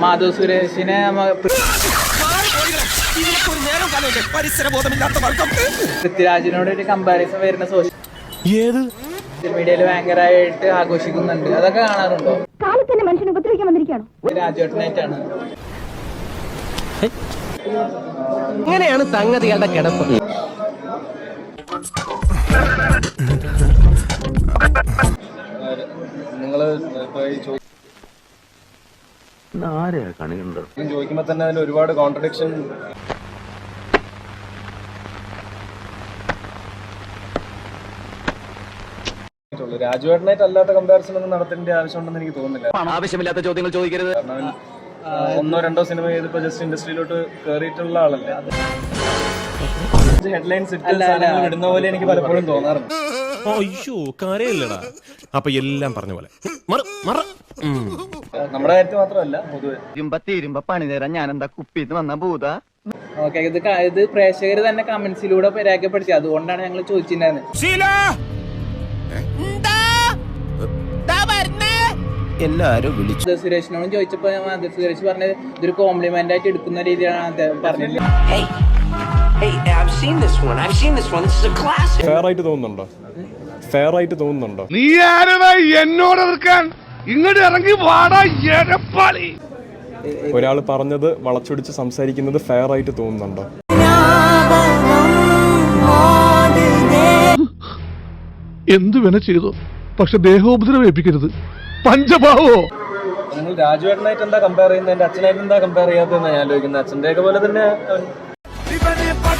മാധവ് സുരേഷിനെ നമ്മ- പൃഥ്വിരാജിനോട് ഒരു കമ്പാരിസൺ വരുന്ന സോഷ്യൽ ഏത്? മീഡിയയിൽ ഭയങ്കരമായിട്ട് ആഘോഷിക്കുന്നുണ്ട്. അതൊക്കെ കാണാറുണ്ടോ? കാലത്ത് തന്നെ മനുഷ്യനെ ഉപദ്രവിക്കാൻ വന്നിരിക്കുകയാണോ? രാജുവേട്ടനായിട്ടാണ് ഇങ്ങനെയാണ് സംഗതികളുടെ കിടപ്പ്. നിങ്ങൾ ചോദിക്കുമ്പോൾ തന്നെ അതിൽ ഒരുപാട് കോൺട്രഡിക്ഷൻ രാജുവേട്ടനായിട്ട് അല്ലാത്ത കമ്പാരിസൺ ഒന്നും നടത്തേണ്ട ആവശ്യമുണ്ടെന്ന് എനിക്ക് തോന്നുന്നില്ല. ആവശ്യമില്ലാത്ത ചോദ്യങ്ങൾ ചോദിക്കരുത്. കാരണം ഒന്നോ രണ്ടോ സിനിമ ചെയ്തിപ്പോ ജസ്റ്റ് ഇൻഡസ്ട്രിയിലോട്ട് കയറിയിട്ടുള്ള ആളല്ലേ. ഇടുന്ന പോലെ എനിക്ക് പലപ്പോഴും തോന്നാറുണ്ട്. അയ്യോ കാര്യമില്ലടാ അപ്പൊ എല്ലാം പറഞ്ഞ പോലെ. മറ മറ. ഉം. നമ്മുടെ കാര്യത്തിൽ മാത്രമല്ല പൊതുവെ. ഇരുമ്പ തീരുമ്പ പണി തരാൻ ഞാൻ എന്താ കുപ്പിന്ന് വന്ന ഭൂത? ഓക്കെ ഇത് ഇത് പ്രേക്ഷകർ തന്നെ കമന്റ്സിലൂടെ രേഖപ്പെടുത്തി അതുകൊണ്ടാണ് ഞങ്ങൾ ചോദിച്ചിട്ടുണ്ടായിരുന്നത് എല്ലാരും വിളിച്ചു. സുരേഷിനോടും ചോദിച്ചപ്പോ മാധവ് സുരേഷ് പറഞ്ഞത് ഇതൊരു കോംപ്ലിമെന്റ് ആയിട്ട് എടുക്കുന്ന രീതിയാണ് പറഞ്ഞത് ഫെയർ ആയിട്ട് തോന്നുന്നുണ്ടോ ഫെയർ ആയിട്ട് തോന്നുന്നുണ്ടോ? നീ ആരടാ എന്നോട് എതിർക്കാൻ ഇങ്ങോട്ട് ഇറങ്ങി വാടാ എടപ്പാളി. ഒരാൾ പറഞ്ഞത് വളച്ചൊടിച്ച് സംസാരിക്കുന്നത് ഫെയർ ആയിട്ട് തോന്നുന്നുണ്ടോ? എന്തു വേണ ചെയ്തു? പക്ഷെ ദേഹോപദ്രവം ഏൽപ്പിക്കരുത്. പഞ്ചഭാവോ? നിങ്ങൾ രാജുവേട്ടനായിട്ട് എന്താ കമ്പയർ ചെയ്യുന്നത്? എന്റെ അച്ഛനായിട്ട് എന്താ കമ്പയർ ചെയ്യാത്തതെന്നാണ് ഞാൻ ആലോചിക്കുന്നത്. അച്ഛന്റെ പോലെ തന്നെ Even if I